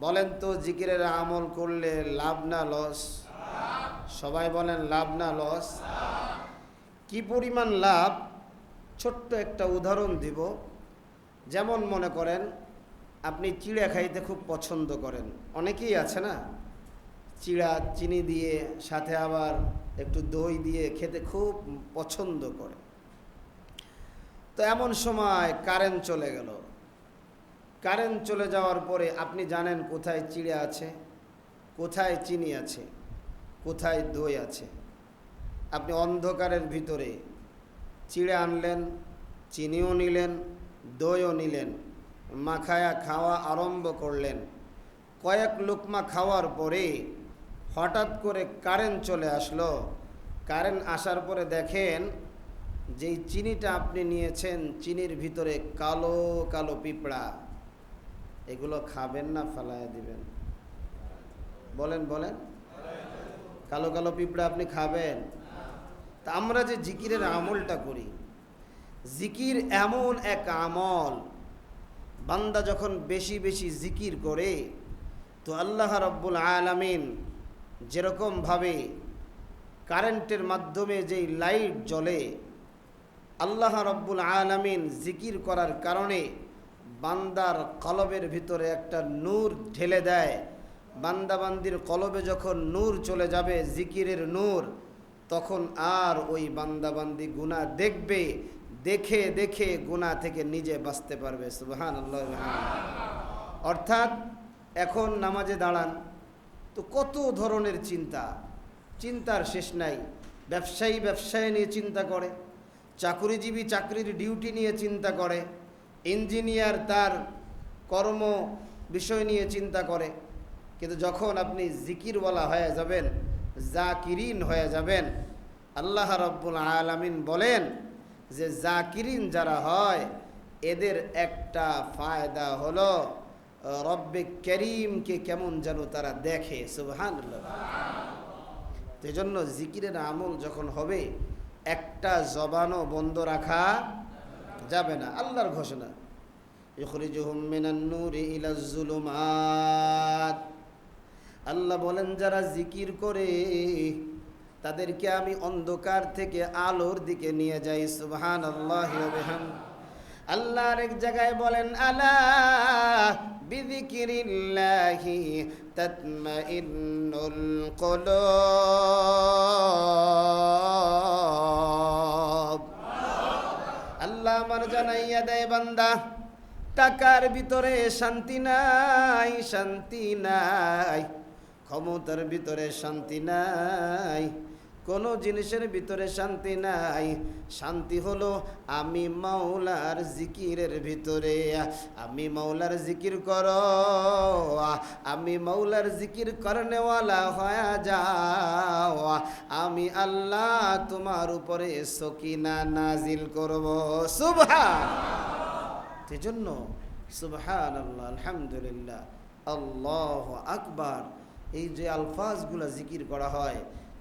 বলেন তো জিকিরের আমল করলে লাভ না লস? সবাই বলেন লাভ না লস। কি পরিমাণ লাভ? ছোট্ট একটা উদাহরণ দিব। যেমন মনে করেন, আপনি চিড়া খাইতে খুব পছন্দ করেন। অনেকেই আছে না? চিড়া, চিনি দিয়ে, সাথে আবার একটু দই দিয়ে খেতে খুব পছন্দ করে। তো এমন সময় কারেন্ট চলে গেল। কারেন্ট চলে যাওয়ার পরে আপনি জানেন কোথায় চিড়ে আছে, কোথায় চিনি আছে, কোথায় দই আছে। আপনি অন্ধকারের ভিতরে চিড়ে আনলেন, চিনিও নিলেন, দইও নিলেন, মাখায়া খাওয়া আরম্ভ করলেন। কয়েক লোকমা খাওয়ার পরে হঠাৎ করে কারেন্ট চলে আসলো। কারেন্ট আসার পরে দেখেন যেই চিনিটা আপনি নিয়েছেন, চিনির ভিতরে কালো কালো পিঁপড়া। এগুলো খাবেন না ফালায় দিবেন। বলেন বলেন। কালো কালো পিঁপড়া আপনি খাবেন? তা আমরা যে জিকিরের আমলটা করি, জিকির এমন এক আমল, বান্দা যখন বেশি বেশি জিকির করে, তো আল্লাহ রব্বুল আলামিন যেরকমভাবে কারেন্টের মাধ্যমে যেই লাইট জ্বলে, আল্লাহ রব্বুল আলামিন জিকির করার কারণে বান্দার কলবের ভিতরে একটা নূর ঢেলে দেয়। বান্দাবান্দির কলবে যখন নূর চলে যাবে, জিকিরের নূর, তখন আর ওই বান্দাবান্দি গুণা দেখবে, দেখে দেখে গুণা থেকে নিজে বাঁচতে পারবে। সুবহান অর্থাৎ এখন নামাজে দাঁড়ান, তো কত ধরনের চিন্তা? চিন্তার শেষ নাই। ব্যবসায়ী ব্যবসায় নিয়ে চিন্তা করে, চাকুরিজীবী চাকরির ডিউটি নিয়ে চিন্তা করে ইঞ্জিনিয়ার তার কর্ম বিষয় নিয়ে চিন্তা করে। কিন্তু যখন আপনি জিকিরওয়ালা হয়ে যাবেন, জাকিরিন হয়ে যাবেন, আল্লাহ রব্বুল আলামিন বলেন যে, জাকিরিন যারা হয়, এদের একটা ফায়দা হলো, রব্বে করিমকে কেমন যেন তারা দেখে সুবহান সেজন্য জিকিরের আমল যখন হবে, একটা জবানও বন্ধ রাখা যাবে না, আল্লাহর ঘোষণা। আল্লাহ বলেন, যারা জিকির করে, তাদেরকে আমি অন্ধকার থেকে আলোর দিকে নিয়ে যাই সুবহান আল্লাহ আল্লাহ আরেক জায়গায় বলেন আল্লাহ আমার জানাইয়া দেয় বান্দা। টাকার ভিতরে শান্তি নাই শান্তি নাই। ক্ষমতার ভিতরে শান্তি নাই। কোনো জিনিসের ভিতরে শান্তি নাই। শান্তি হলো আমি মাওলার জিকিরের ভিতরে। আমি মাওলার জিকির কর, আমি মাওলার জিকির করনেওয়ালা হয়ে যাও। আমি আল্লাহ তোমার উপরে সকিনা নাজিল করব। সুভা সেজন্য সুবহান আল্লাহ আলহামদুলিল্লাহ, আল্লাহ আকবার। এই যে আলফাজগুলা জিকির করা হয়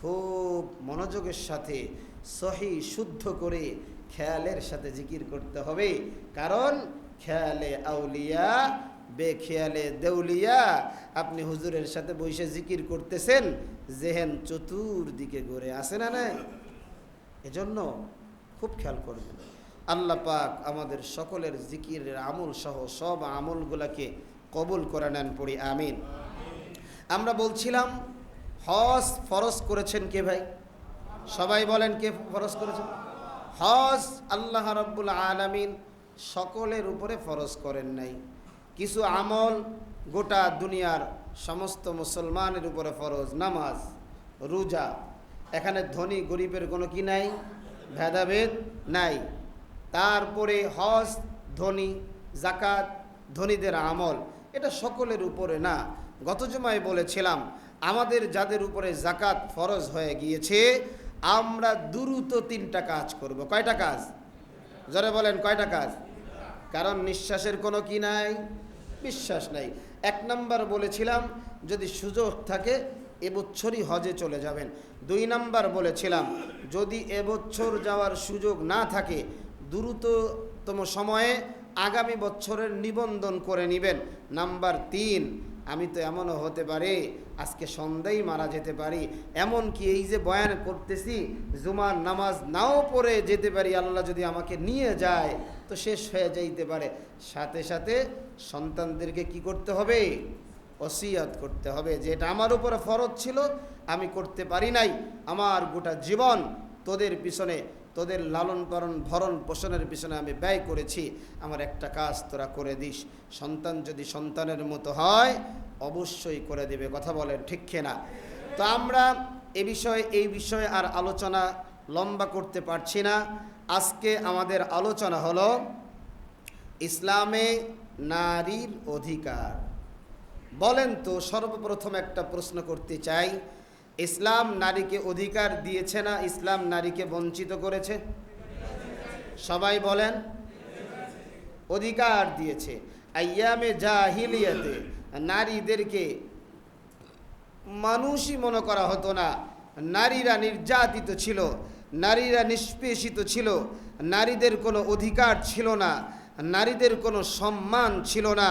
খুব মনোযোগের সাথে সহি, শুদ্ধ করে খেয়ালের সাথে জিকির করতে হবে। কারণ খেয়ালে আউলিয়া, বেখেয়ালে দেউলিয়া, আপনি হুজুরের সাথে বসে জিকির করতেছেন, জেহেন চতুর্দিকে ঘুরে আসে না নাই? এজন্য খুব খেয়াল করবেন। আল্লাহ পাক আমাদের সকলের জিকিরের আমল সহ সব আমলগুলাকে কবুল করে নেন পড়ি, আমিন। আমরা বলছিলাম হজ ফরজ করেছেন কে ভাই? সবাই বলেন কে ফরজ করেছেন? হজ আল্লাহ রব্বুল আলামিন সকলের উপরে ফরজ করেন নাই। কিছু আমল গোটা দুনিয়ার সমস্ত মুসলমানের উপরে ফরজ। নামাজ, রোজা, এখানে ধনী গরিবের কোনো কি নাই? ভেদাভেদ নাই। তারপরে হজ, ধনী জাকাত ধনীদের আমল, এটা সকলের উপরে না। গত জমায় বলেছিলাম আমাদের যাদের উপরে জাকাত ফরজ হয়ে গিয়েছে, আমরা দ্রুত তিনটা কাজ করব। কয়টা কাজ? জরে বলেন, কয়টা কাজ? কারণ নিঃশ্বাসের কোনো কি নাই? বিশ্বাস নাই। এক নাম্বার বলেছিলাম, যদি সুযোগ থাকে, এবছরই হজে চলে যাবেন। দুই নাম্বার বলেছিলাম, যদি এবছর যাওয়ার সুযোগ না থাকে, দ্রুততম সময়ে আগামী বছরের নিবন্ধন করে নেবেন। নাম্বার তিন আমি তো এমনও হতে পারে, আজকে সন্ধ্যায় মারা যেতে পারি। এমন কি এই যে বয়ান করতেছি, জুমার নামাজ নাও পড়ে যেতে পারি, আল্লাহ যদি আমাকে নিয়ে যায়, তো শেষ হয়ে যাইতে পারে। সাথে সাথে সন্তানদেরকে কি করতে হবে? ওসিয়াত করতে হবে। যে এটা আমার উপরে ফরজ ছিল, আমি করতে পারি নাই। আমার গোটা জীবন তোদের পিছনে তোদের লালন পালন, ভরণ পোষণের পিছনে আমি ব্যয় করেছি। আমার একটা কাজ তোরা করে দিস। সন্তান যদি সন্তানের মতো হয়, অবশ্যই করে দেবে। কথা বলেন ঠিক না তো আমরা এ বিষয়ে, এই বিষয়ে আর আলোচনা লম্বা করতে পারছি না। আজকে আমাদের আলোচনা হলো ইসলামে নারীর অধিকার। বলেন তো সর্বপ্রথম একটা প্রশ্ন করতে চাই। ইসলাম নারীকে অধিকার দিয়েছে না ইসলাম নারীকে বঞ্চিত করেছে? সবাই বলেন, অধিকার দিয়েছে। আয়ামে জাহিলিয়াতে নারীদেরকে মানুষই মনে করা হতো না। নারীরা নির্যাতিত ছিল, নারীরা নিষ্পেষিত ছিল, নারীদের কোনো অধিকার ছিল না, নারীদের কোনো সম্মান ছিল না।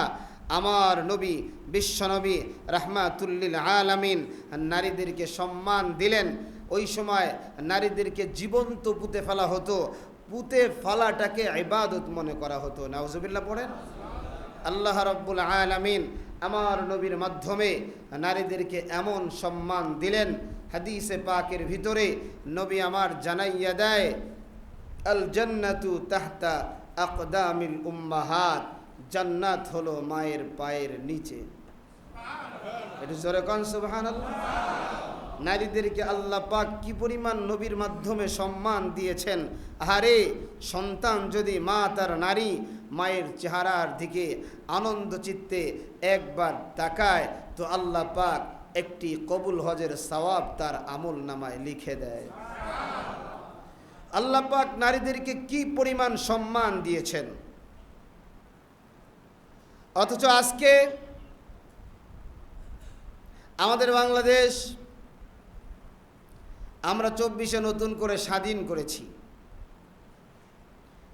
আমার নবী বিশ্বনবী রাহমাতুল্লিল আলামিন নারীদেরকে সম্মান দিলেন। ওই সময় নারীদেরকে জীবন্ত পুঁতে ফেলা হতো। পুঁতে ফেলাটাকে ইবাদত মনে করা হতো। নাউজুবিল্লাহ পড়েন? আল্লাহ রব্বুল আলামিন আমার নবীর মাধ্যমে নারীদেরকে এমন সম্মান দিলেন। হাদিসে পাকের ভিতরে নবী আমার জানাইয়া দেয়, আল জান্নাতু তাহতা আকদামিল উম্মাহাত। জান্নাত হলো মায়ের পায়ের নিচে। একটু জোরে সুবহানাল্লাহ। নারীদেরকে আল্লাহ পাক কি পরিমাণ নবীর মাধ্যমে সম্মান দিয়েছেন? আহারে, সন্তান যদি মা তার নারী, মায়ের চেহারার দিকে আনন্দ চিত্তে একবার তাকায়, তো আল্লাহ পাক একটি কবুল হজের সওয়াব তার আমল নামায় লিখে দেয়। আল্লাহ পাক নারীদেরকে কি পরিমাণ সম্মান দিয়েছেন? অথচ আজকে আমাদের বাংলাদেশ আমরা চব্বিশে নতুন করে স্বাধীন করেছি।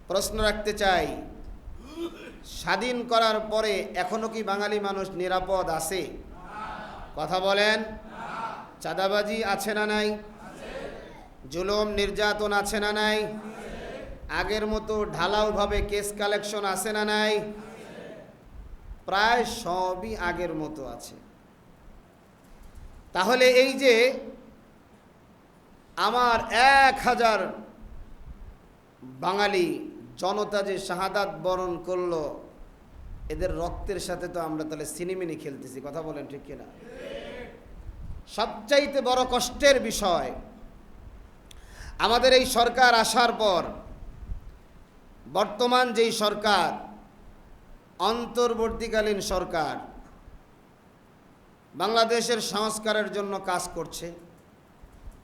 প্রশ্ন রাখতে চাই, স্বাধীন করার পরে এখনও কি বাঙালি মানুষ নিরাপদ আছে? কথা বলেন, চাঁদাবাজি আছে না নাই? জুলুম নির্যাতন আছে না নাই? আগের মতো ঢালাওভাবে কেস কালেকশন আছে না নাই? প্রায় সবই আগের মতো আছে। তাহলে এই যে আমার এক হাজার বাঙালি জনতা যে শাহাদাত বরণ করল, এদের রক্তের সাথে তো আমরা তাহলে সিনেমিনি খেলতেছি, কথা বলেন ঠিক কিনা? সবচাইতে বড় কষ্টের বিষয়, আমাদের এই সরকার আসার পর, বর্তমান যেই সরকার অন্তর্বর্তীকালীন সরকার বাংলাদেশের সংস্কারের জন্য কাজ করছে।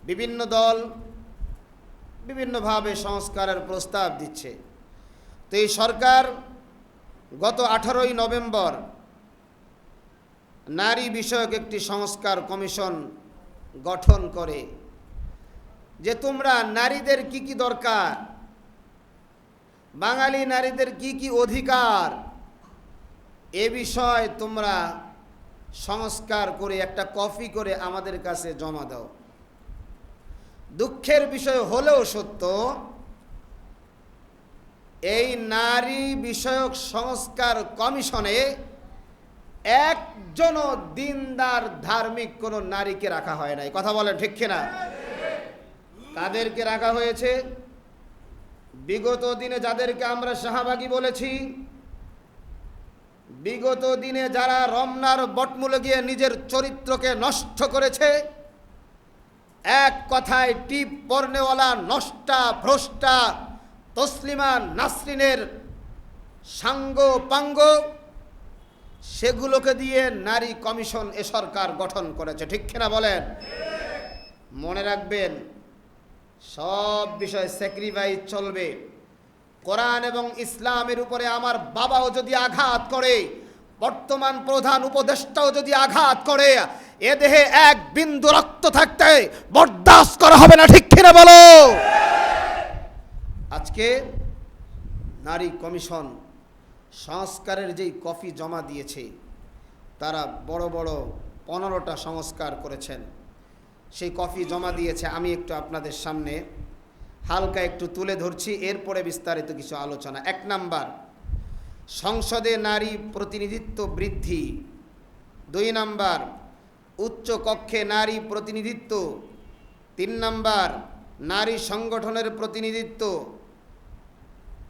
বিভিন্ন দল বিভিন্নভাবে সংস্কারের প্রস্তাব দিচ্ছে। তো এই সরকার গত আঠারোই নভেম্বর নারী বিষয়ক একটি সংস্কার কমিশন গঠন করে, যে তোমরা নারীদের কি কি দরকার? বাঙালি নারীদের কি কি অধিকার? এ বিষয় তোমরা সংস্কার করে একটা কপি করে আমাদের কাছে জমা দাও। দুঃখের বিষয় হলেও সত্য, এই নারী বিষয়ক সংস্কার কমিশনে একজনও দিনদার ধার্মিক কোনো নারীকে রাখা হয় নাই। কথা বলেন ঠিক কিনা কাদেরকে রাখা হয়েছে? বিগত দিনে যাদেরকে আমরা শাহবাগী বলেছি বিগত দিনে যারা রমনার বটমূলে গিয়ে নিজের চরিত্রকে নষ্ট করেছে, এক কথায় টিপ পর্নেওয়ালা নষ্টা, ভ্রষ্টা, তসলিমা নাসরিনের সাঙ্গ পাঙ্গ সেগুলোকে দিয়ে নারী কমিশন এ সরকার গঠন করেছে। ঠিক কিনা বলেন? মনে রাখবেন, সব বিষয়ে স্যাক্রিফাইস চলবে। কোরআন এবং ইসলামের উপরে আমার বাবাও যদি আঘাত করে, বর্তমান প্রধান উপদেষ্টাও যদি আঘাত করে, এ দেহে এক বিন্দু রক্ত থাকতে বরদাস্ত করা হবে না, ঠিক কিনা বলো? আজকে নারী কমিশন সংস্কারের যেই কফি জমা দিয়েছে, তারা বড় বড় পনেরোটা সংস্কার করেছেন। সেই কফি জমা দিয়েছে, আমি একটু আপনাদের সামনে হালকা একটু তুলে ধরছি, এরপরে বিস্তারিত কিছু আলোচনা। এক নাম্বার, সংসদে নারী প্রতিনিধিত্ব বৃদ্ধি। দুই নাম্বার, উচ্চ কক্ষে নারী প্রতিনিধিত্ব। তিন নাম্বার, নারী সংগঠনের প্রতিনিধিত্ব।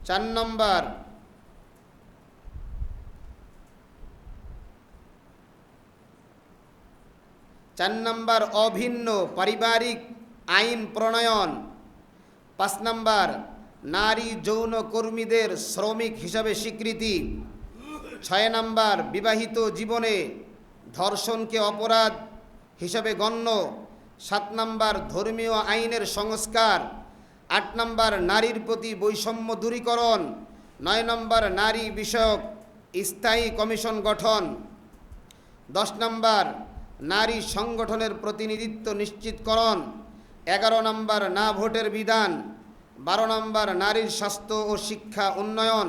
চার নম্বর চার নম্বর, অভিন্ন পারিবারিক আইন প্রণয়ন। পাঁচ নম্বর, নারী যৌন কর্মীদের শ্রমিক হিসাবে স্বীকৃতি। ছয় নম্বর, বিবাহিত জীবনে ধর্ষণকে অপরাধ হিসাবে গণ্য। সাত নম্বর, ধর্মীয় আইনের সংস্কার। আট নম্বর, নারীর প্রতি বৈষম্য দূরীকরণ। নয় নম্বর, নারী বিষয়ক স্থায়ী কমিশন গঠন। দশ নম্বর, নারী সংগঠনের প্রতিনিধিত্ব নিশ্চিতকরণ। এগারো নম্বর না ভোটের বিধান, বারো নম্বর নারীর স্বাস্থ্য ও শিক্ষা উন্নয়ন,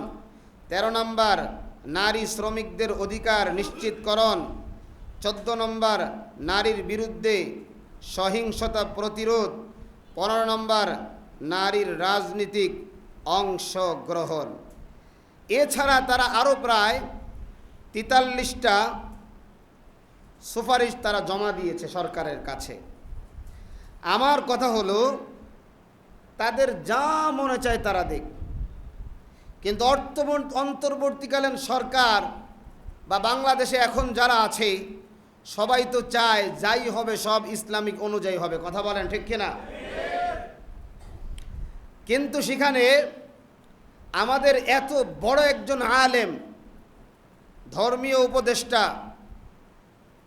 তেরো নম্বর নারী শ্রমিকদের অধিকার নিশ্চিতকরণ, চোদ্দ নম্বর নারীর বিরুদ্ধে সহিংসতা প্রতিরোধ, পনেরো নম্বর নারীর রাজনীতিক অংশগ্রহণ। এছাড়া তারা আরও প্রায় তেতাল্লিশটা সুপারিশ তারা জমা দিয়েছে সরকারের কাছে। আমার কথা হলো, তাদের যা মনে চায় তারা দেখ কিন্তু অর্থ- অন্তর্বর্তীকালীন সরকার বা বাংলাদেশে এখন যারা আছে, সবাই তো চায় যাই হবে সব ইসলামিক অনুযায়ী হবে। কথা বলেন ঠিক কিনা? কিন্তু সেখানে আমাদের এত বড় একজন আলেম, ধর্মীয় উপদেষ্টা,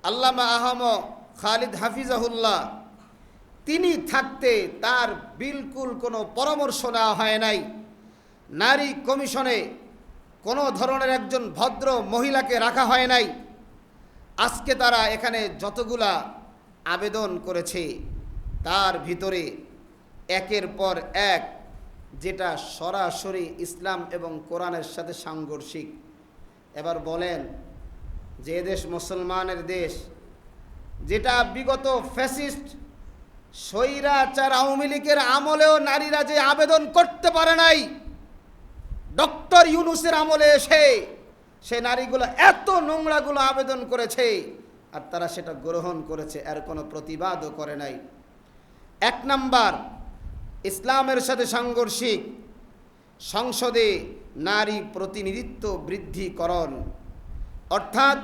আল্লামা আহম খালিদ হাফিজাহুল্লাহ তিনি থাকতে তার বিলকুল কোনো পরামর্শ নেওয়া হয় নাই। নারী কমিশনে কোনো ধরনের একজন ভদ্র মহিলাকে রাখা হয় নাই। আজকে তারা এখানে যতগুলা আবেদন করেছে, তার ভিতরে একের পর এক যেটা সরাসরি ইসলাম এবং কোরআনের সাথে সাংঘর্ষিক। এবার বলেন, যে দেশ মুসলমানের দেশ, যেটা বিগত ফ্যাসিস্ট স্বৈরাচার আওয়ামী লীগের আমলেও নারীরা যে আবেদন করতে পারে নাই, ডক্টর ইউনুসের আমলে এসে সে নারীগুলো এত নোংরাগুলো আবেদন করেছে আর তারা সেটা গ্রহণ করেছে, এর কোনো প্রতিবাদও করে নাই। এক নাম্বার, ইসলামের সাথে সাংঘর্ষিক। সংসদে নারী প্রতিনিধিত্ব বৃদ্ধিকরণ। অর্থাৎ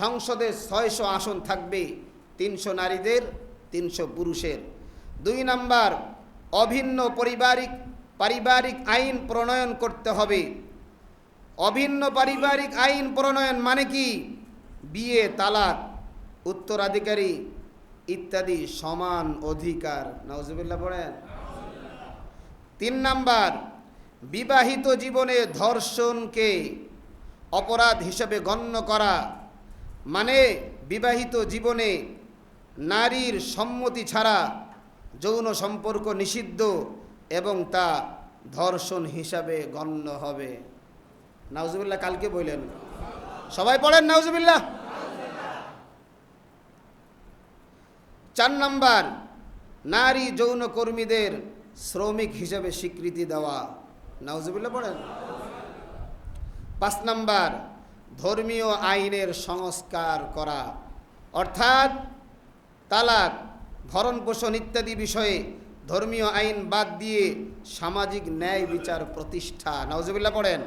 সংসদে ছয়শো আসন থাকবে, তিনশো নারীদের তিনশো পুরুষের। দুই নাম্বার, অভিন্ন পারিবারিক পারিবারিক আইন প্রণয়ন করতে হবে। অভিন্ন পারিবারিক আইন প্রণয়ন মানে কি? বিয়ে, তালাক, উত্তরাধিকারী ইত্যাদি সমান অধিকার। নওজুবিল্লাহ পড়েন? তিন নাম্বার, বিবাহিত জীবনে ধর্ষণকে অপরাধ হিসেবে গণ্য করা মানে বিবাহিত জীবনে নারীর সম্মতি ছাড়া যৌন সম্পর্ক নিষিদ্ধ এবং তা ধর্ষণ হিসাবে গণ্য হবে। নাউজুবিল্লাহ, কালকে বললেন। সবাই পড়েন নাউজুবিল্লাহ। চার নাম্বার, নারী যৌন কর্মীদের শ্রমিক হিসেবে স্বীকৃতি দেওয়া। নাউজুবিল্লাহ পড়েন। পাঁচ নাম্বার, ধর্মীয় আইনের সংস্কার করা। অর্থাৎ তালাক, ভরণ পোষণ ইত্যাদি বিষয়ে ধর্মীয় আইন বাদ দিয়ে সামাজিক ন্যায় বিচার প্রতিষ্ঠা। নওজবিল্লা পড়েন।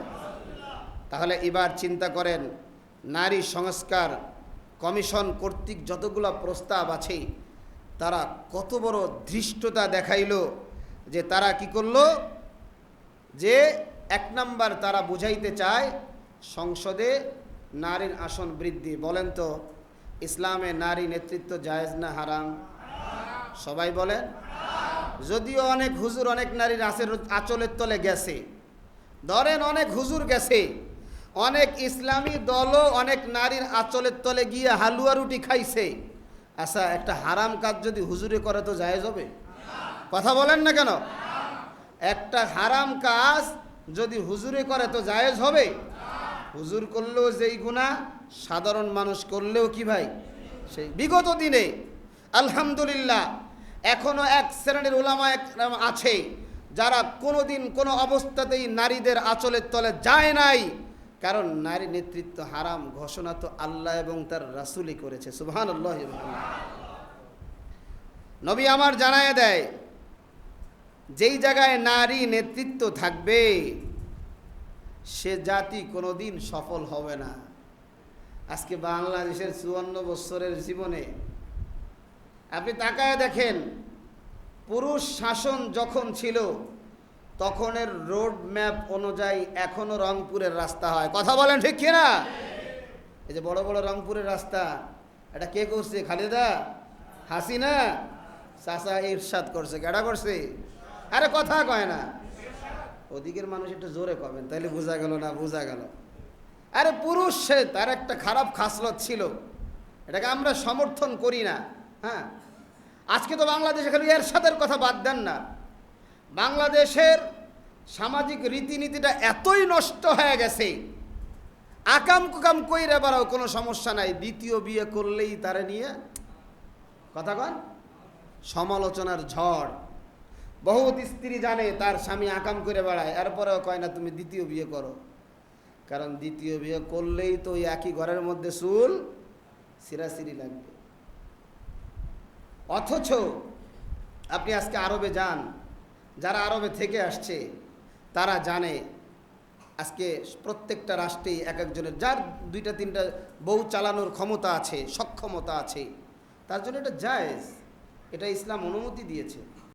তাহলে এবার চিন্তা করেন, নারী সংস্কার কমিশন কর্তৃক যতগুলো প্রস্তাব আছে, তারা কত বড় ধৃষ্টতা দেখাইল যে তারা কি করল? যে এক নাম্বার তারা বুঝাইতে চায়, সংসদে নারীর আসন বৃদ্ধি। বলেন তো ইসলামে নারী নেতৃত্ব জায়েজ না হারাম? সবাই বলেন। যদিও অনেক হুজুর, অনেক নারীর আসের আঁচলের তলে গেছে। ধরেন অনেক হুজুর গেছে। অনেক ইসলামী দলও অনেক নারীর আঁচলের তলে গিয়ে হালুয়া রুটি খাইছে। আচ্ছা একটা হারাম কাজ যদি হুজুরে করে তো জায়েজ হবে? কথা বলেন না কেন? একটা হারাম কাজ যদি হুজুরে করে তো জায়েজ হবে? হুজুর করলেও যেই গুণা সাধারণ মানুষ করলেও কি ভাই? সেই বিগত দিনে, আলহামদুলিল্লাহ, এখনও এক শ্রেণির ওলামা আছে, যারা কোনোদিন কোনো অবস্থাতেই নারীদের আচলের তলে যায় নাই। কারণ নারী নেতৃত্ব হারাম, ঘোষণা তো আল্লাহ এবং তার রাসুলই করেছে সুবহান নবী আমার জানায় দেয়, যেই জায়গায় নারী নেতৃত্ব থাকবে, সে জাতি কোনোদিন সফল হবে না। আজকে বাংলাদেশের চুয়ান্ন বৎসরের জীবনে আপনি তাকায় দেখেন, পুরুষ শাসন যখন ছিল, তখনের রোড ম্যাপ অনুযায়ী এখনও রংপুরের রাস্তা হয়। কথা বলেন ঠিক কিনা? এই যে বড় বড় রংপুরের রাস্তা, এটা কে করছে? খালেদা? হাসিনা? চাষা ইরশাদ করছে, কেডা করছে? আরে কথা কয় না। ওদিকের মানুষ একটু জোরে কবেন তাহলে বোঝা গেল না, বোঝা গেল। আরে পুরুষ সে, তার একটা খারাপ খাসলত ছিল। এটাকে আমরা সমর্থন করি না হ্যাঁ? আজকে তো বাংলাদেশে খালি এরশাদের কথা বাদ দেন না। বাংলাদেশের সামাজিক রীতিনীতিটা এতই নষ্ট হয়ে গেছে। আকাম কুকাম কইরে বেড়াও, কোনো সমস্যা নাই। দ্বিতীয় বিয়ে করলেই তারে নিয়ে, কথা কন, সমালোচনার ঝড়। বহুত স্ত্রী জানে তার স্বামী আকাম করে বেড়ায়, এরপরেও কয় না তুমি দ্বিতীয় বিয়ে করো। কারণ দ্বিতীয় বিয়ে করলেই তো ওই একই ঘরের মধ্যে চুল সিরাসিরি লাগবে। অথচ আপনি আজকে আরবে যান, যারা আরবে থেকে আসছে, তারা জানে আজকে প্রত্যেকটা রাষ্ট্রেই এক একজনের, যার দুইটা তিনটা বউ চালানোর ক্ষমতা আছে, সক্ষমতা আছে, তার জন্য এটা জায়েজ, এটা ইসলাম অনুমতি দিয়েছে।